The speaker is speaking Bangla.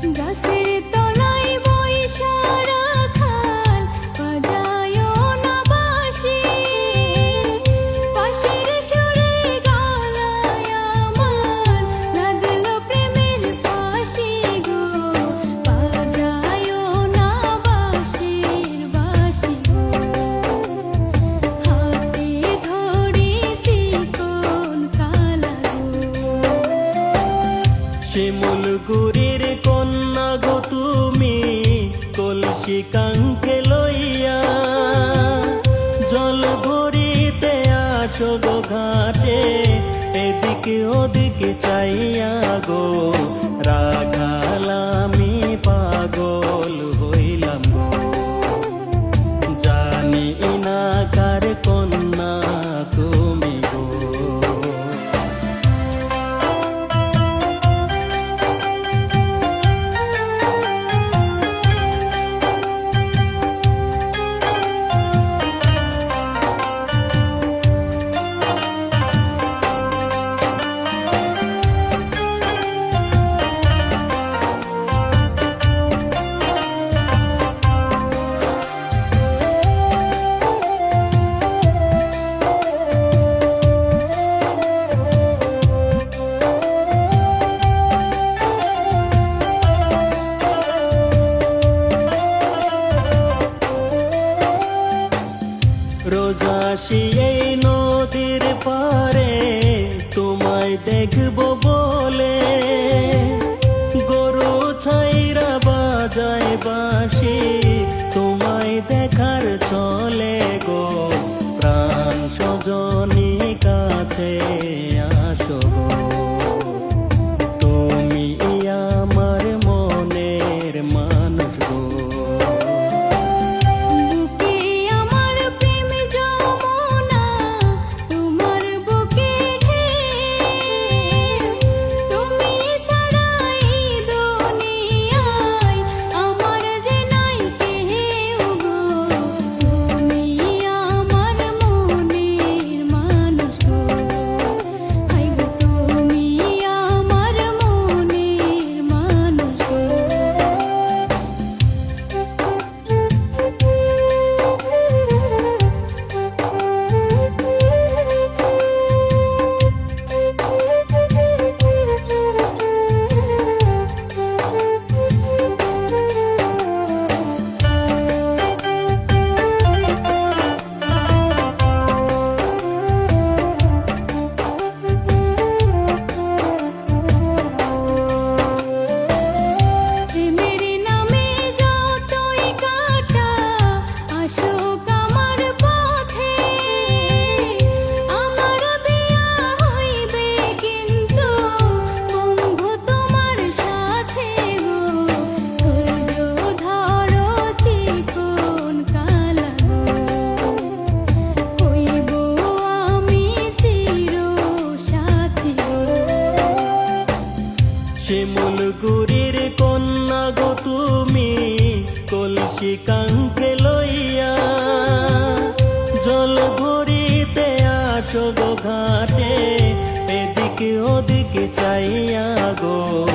du das? হাটে এদিকে ওদিকে চাইয়া গো রাখালা রোজাসি এই নদীর পারে তোমায় দেখব বলে শিমুল গুরির কন্যা গো তুমি, কলসি কাঙ্কে লইয়া জল ঘরিতে আসো গো ঘাটে, এদিকে ওদিকে চাইয়া গো।